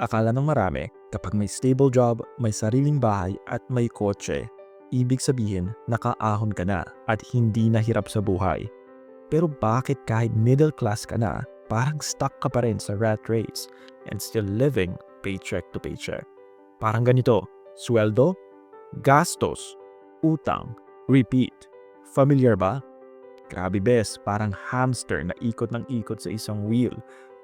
Akala ng marami, kapag may stable job, may sariling bahay at may kotse, ibig sabihin nakaahon ka na at hindi nahirap sa buhay. Pero bakit kahit middle class ka na, parang stuck ka pa rin sa rat race and still living paycheck to paycheck? Parang ganito, sweldo, gastos, utang, repeat. Familiar ba? Grabe bes, parang hamster na ikot ng ikot sa isang wheel.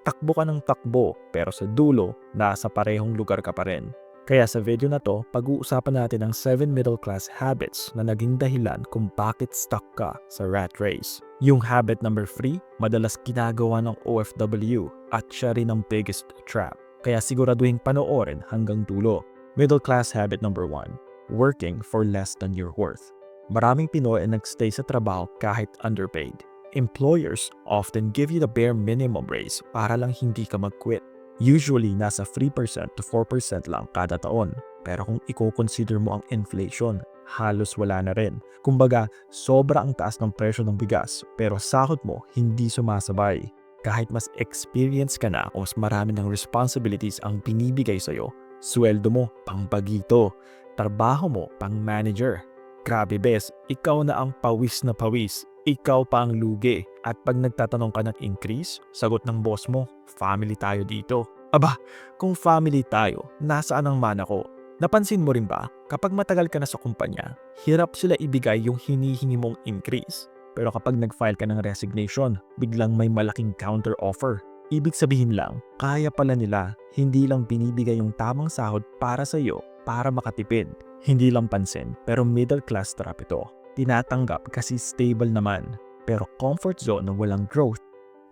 Takbo ka ng takbo, pero sa dulo, nasa parehong lugar ka pa rin. Kaya sa video na to, pag-uusapan natin ang 7 middle class habits na naging dahilan kung bakit stuck ka sa rat race. Yung habit number 3, madalas ginagawa ng OFW at siya rin ang biggest trap. Kaya siguraduhin panoorin hanggang dulo. Middle class habit number 1, working for less than your worth. Maraming Pinoy ang nagstay sa trabaho kahit underpaid. Employers often give you the bare minimum raise para lang hindi ka mag-quit. Usually, nasa 3% to 4% lang kada taon. Pero kung i-consider mo ang inflation, halos wala na rin. Kumbaga, sobra ang taas ng presyo ng bigas, pero sahod mo hindi sumasabay. Kahit mas experience ka na o mas marami ng responsibilities ang binibigay sa'yo, sweldo mo pang bagito, trabaho mo pang manager. Grabe bes, ikaw na ang pawis na pawis, ikaw pa ang lugi. At pag nagtatanong ka ng increase, sagot ng boss mo, family tayo dito. Aba, kung family tayo, nasaan ang mana ko? Napansin mo rin ba, kapag matagal ka na sa kumpanya, hirap sila ibigay yung hinihingi mong increase. Pero kapag nag-file ka ng resignation, biglang may malaking counter offer. Ibig sabihin lang, kaya pala nila, hindi lang binibigay yung tamang sahod para sa iyo para makatipid. Hindi lang pansin, pero middle class trap ito. Tinatanggap kasi stable naman. Pero comfort zone na walang growth,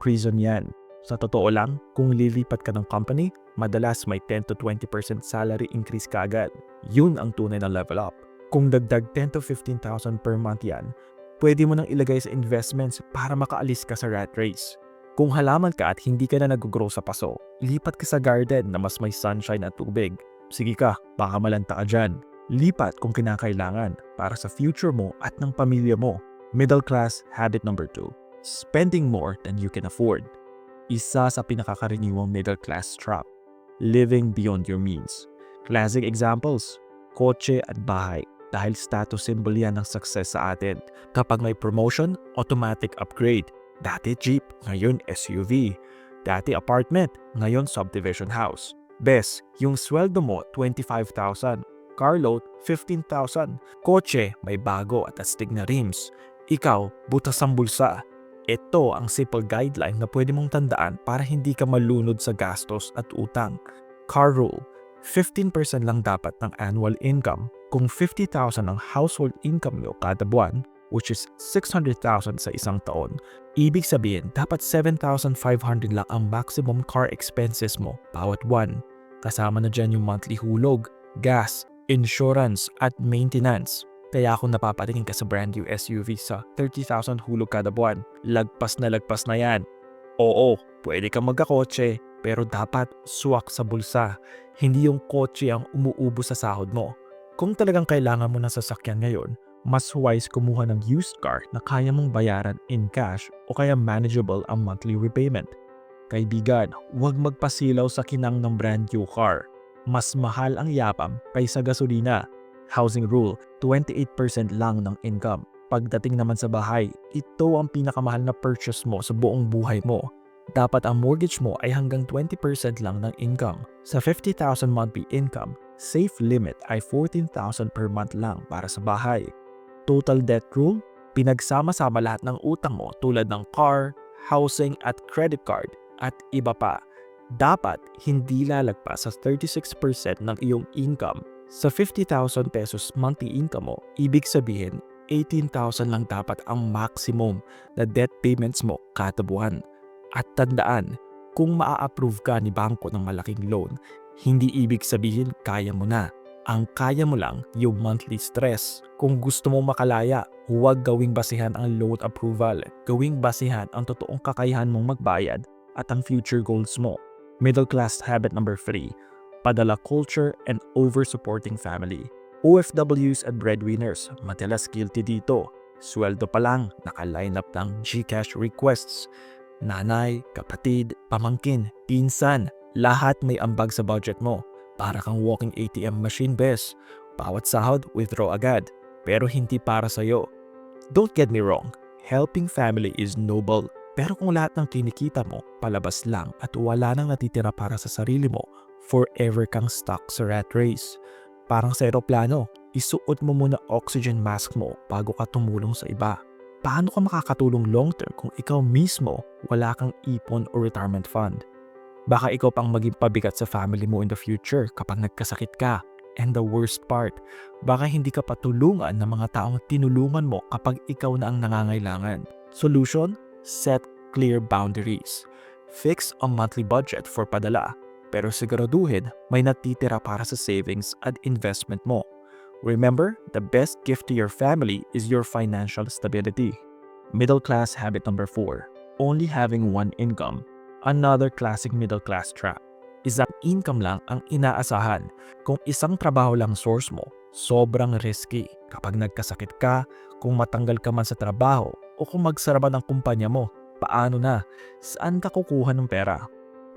prison yan. Sa totoo lang, kung lilipat ka ng company, madalas may 10 to 20% salary increase ka agad. Yun ang tunay na level up. Kung dagdag 10 to 15,000 per month yan, pwede mo nang ilagay sa investments para makaalis ka sa rat race. Kung halaman ka at hindi ka na nag-grow sa paso, lipat ka sa garden na mas may sunshine at tubig. Sige ka, baka malanta ka dyan. Lipat kung kinakailangan para sa future mo at ng pamilya mo. Middle class habit number 2. Spending more than you can afford. Isa sa pinakakaraniwang middle class trap. Living beyond your means. Classic examples, kotse at bahay dahil status symbol yan ng success sa atin. Kapag may promotion, automatic upgrade. Dati jeep, ngayon SUV. Dati apartment, ngayon subdivision house. Bes, yung sweldo mo 25,000, car load 15,000, kotse may bago at astig na rims. Ikaw, butas ang bulsa. Ito ang simple guideline na pwede mong tandaan para hindi ka malunod sa gastos at utang. Car rule, 15% lang dapat ng annual income kung 50,000 ang household income nyo kada buwan, which is 600,000 sa isang taon, ibig sabihin dapat 7,500 lang ang maximum car expenses mo bawat buwan. Kasama na dyan yung monthly hulog, gas, insurance at maintenance. Kaya kung napapatingin ka sa brand new SUV sa 30,000 hulog kada buwan, lagpas na lagpas na yan. Oo, pwede kang magkakotse, pero dapat swak sa bulsa. Hindi yung kotse ang umuubo sa sahod mo. Kung talagang kailangan mo ng sasakyan ngayon, mas wise kumuha ng used car na kaya mong bayaran in cash o kaya manageable ang monthly repayment. Kaibigan, huwag magpasilaw sa kinang ng brand new car. Mas mahal ang yapam kaysa gasolina. Housing rule, 28% lang ng income. Pagdating naman sa bahay, ito ang pinakamahal na purchase mo sa buong buhay mo. Dapat ang mortgage mo ay hanggang 20% lang ng income. Sa 50,000 monthly income, safe limit ay 14,000 per month lang para sa bahay. Total debt rule, pinagsama-sama lahat ng utang mo tulad ng car, housing at credit card at iba pa. Dapat hindi lalagpas sa 36% ng iyong income. Sa 50,000 pesos monthly income mo, ibig sabihin 18,000 lang dapat ang maximum na debt payments mo kada buwan. At tandaan, kung maa-approve ka ni bangko ng malaking loan, hindi ibig sabihin kaya mo na. Ang kaya mo lang yung monthly stress. Kung gusto mo makalaya, huwag gawing basihan ang loan approval. Gawing basihan ang totoong kakayahan mong magbayad at ang future goals mo. Middle class habit number 3, padala culture and over-supporting family. OFWs at breadwinners, madalas guilty dito. Sweldo pa lang, naka-line up ng Gcash requests. Nanay, kapatid, pamangkin, pinsan, Lahat may ambag sa budget mo. Para kang walking ATM machine, bes. Bawat sahod, withdraw agad. Pero hindi para sa'yo. Don't get me wrong, helping family is noble. Pero kung lahat ng kinikita mo, palabas lang at wala nang natitira para sa sarili mo, forever kang stuck sa rat race. Parang sa aeroplano, isuot mo muna oxygen mask mo bago ka tumulong sa iba. Paano ka makakatulong long term kung ikaw mismo wala kang ipon o retirement fund? Baka ikaw pang maging pabigat sa family mo in the future kapag nagkasakit ka. And the worst part, baka hindi ka patulungan ng mga taong tinulungan mo kapag ikaw na ang nangangailangan. Solution? Set clear boundaries. Fix a monthly budget for padala, pero siguraduhin may natitira para sa savings at investment mo. Remember, the best gift to your family is your financial stability. Middle class habit number 4. Only having one income. Another classic middle class trap. Isang income lang ang inaasahan. Kung isang trabaho lang source mo, sobrang risky. Kapag nagkasakit ka, kung matanggal ka man sa trabaho, o kung magsara man ang kumpanya mo, paano na? Saan ka kukuha ng pera?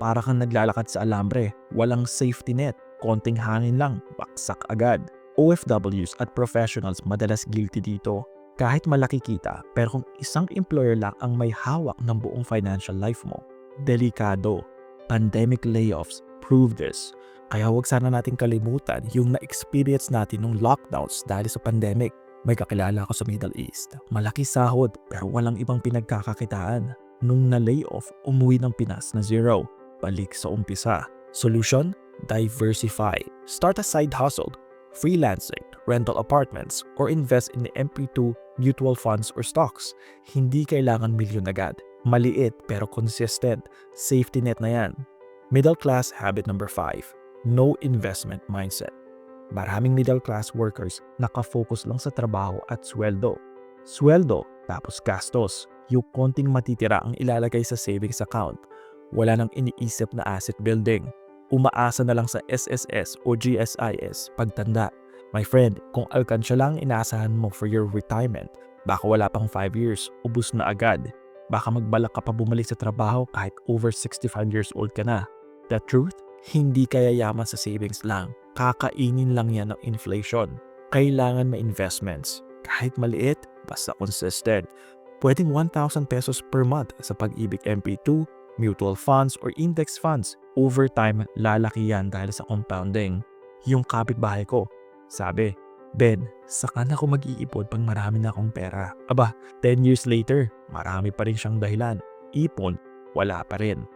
Para kang naglalakad sa alambre, walang safety net, konting hangin lang, baksak agad. OFWs at professionals madalas guilty dito. Kahit malaki kita, pero kung isang employer lang ang may hawak ng buong financial life mo, delikado. Pandemic layoffs prove this. Kaya huwag sana natin kalimutan yung na-experience natin nung lockdowns dahil sa pandemic. May kakilala ako sa Middle East. Malaki sahod pero walang ibang pinagkakakitaan. Nung na-layoff, umuwi ng Pinas na zero. Balik sa umpisa. Solution? Diversify. Start a side hustle. Freelancing, rental apartments, or invest in the MP2 mutual funds or stocks. Hindi kailangan milyon agad. Maliit pero consistent. Safety net na yan. Middle class habit number 5. No investment mindset. Maraming middle class workers nakafocus lang sa trabaho at sweldo. Sweldo tapos gastos. Yung konting matitira ang ilalagay sa savings account. Wala nang iniisip na asset building. Umaasa na lang sa SSS o GSIS pagtanda. My friend, kung alkansya lang inaasahan mo for your retirement, baka wala pang 5 years, ubus na agad. Baka magbalak ka pa bumalik sa trabaho kahit over 65 years old ka na. The truth? Hindi kaya yaman sa savings lang. Kakainin lang yan ng inflation. Kailangan may investments. Kahit maliit, basta consistent. Pwedeng 1,000 pesos per month sa pag-ibig MP2, mutual funds, or index funds. Over time, lalaki yan dahil sa compounding. Yung kapitbahay ko, sabi, Ben, saka na ako mag-iipon pag marami na akong pera. Aba, 10 years later, marami pa rin siyang dahilan. Ipon, wala pa rin.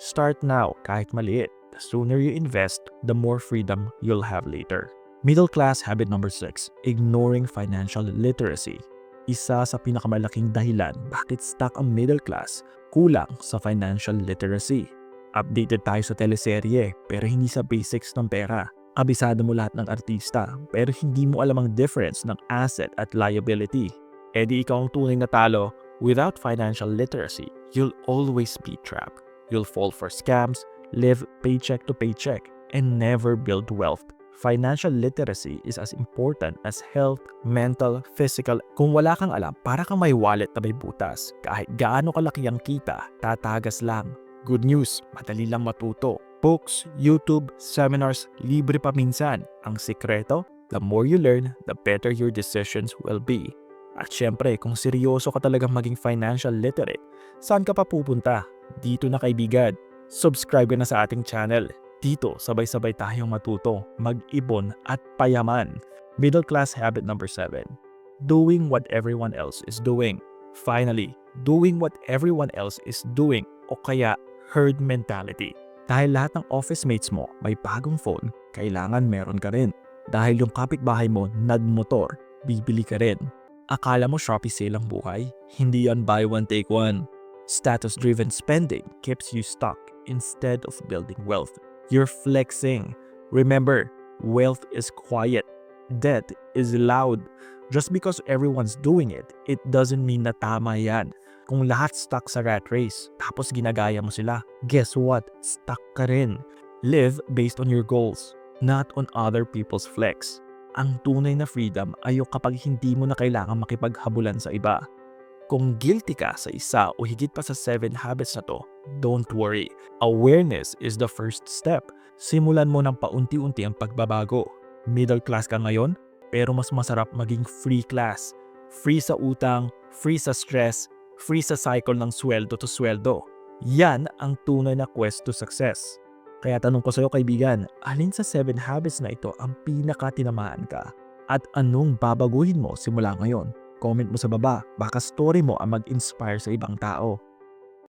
Start now kahit maliit. The sooner you invest, the more freedom you'll have later. Middle class habit number 6, ignoring financial literacy. Isa sa pinakamalaking dahilan bakit stuck ang middle class, kulang sa financial literacy. Updated tayo sa teleserye pero hindi sa basics ng pera. Abisado mo lahat ng artista pero hindi mo alam ang difference ng asset at liability. E di ikaw ang tunay na talo, without financial literacy, you'll always be trapped. You'll fall for scams, live paycheck to paycheck, and never build wealth. Financial literacy is as important as health, mental, physical. Kung wala kang alam, para kang may wallet na may butas. Kahit gaano kalaki ang kita, tatagas lang. Good news, madali lang matuto. Books, YouTube, seminars, libre pa minsan. Ang sikreto, the more you learn, the better your decisions will be. At syempre, kung seryoso ka talagang maging financial literate, saan ka pa pupunta? Dito na kaibigan. Subscribe na sa ating channel. Dito, sabay-sabay tayong matuto, mag-ibon at payaman. Middle class habit number 7. Doing what everyone else is doing. Finally, doing what everyone else is doing o kaya herd mentality. Dahil lahat ng office mates mo may bagong phone, kailangan meron ka rin. Dahil yung kapitbahay mo nadmotor, bibili ka rin. Akala mo Shopee sale ang buhay? Hindi yan buy one take one. Status-driven spending keeps you stuck instead of building wealth. You're flexing. Remember, wealth is quiet. Debt is loud. Just because everyone's doing it, it doesn't mean na tama yan. Kung lahat stuck sa rat race, tapos ginagaya mo sila, guess what? Stuck ka rin. Live based on your goals, not on other people's flex. Ang tunay na freedom ay yung kapag hindi mo na kailangan makipaghabulan sa iba. Kung guilty ka sa isa o higit pa sa 7 habits na to, don't worry. Awareness is the first step. Simulan mo ng paunti-unti ang pagbabago. Middle class ka ngayon, pero mas masarap maging free class. Free sa utang, free sa stress, free sa cycle ng sweldo to sweldo. Yan ang tunay na quest to success. Kaya tanong ko sa'yo kaibigan, alin sa 7 habits na ito ang pinaka tinamaan ka? At anong babaguhin mo simula ngayon? Comment mo sa baba, baka story mo ang mag-inspire sa ibang tao.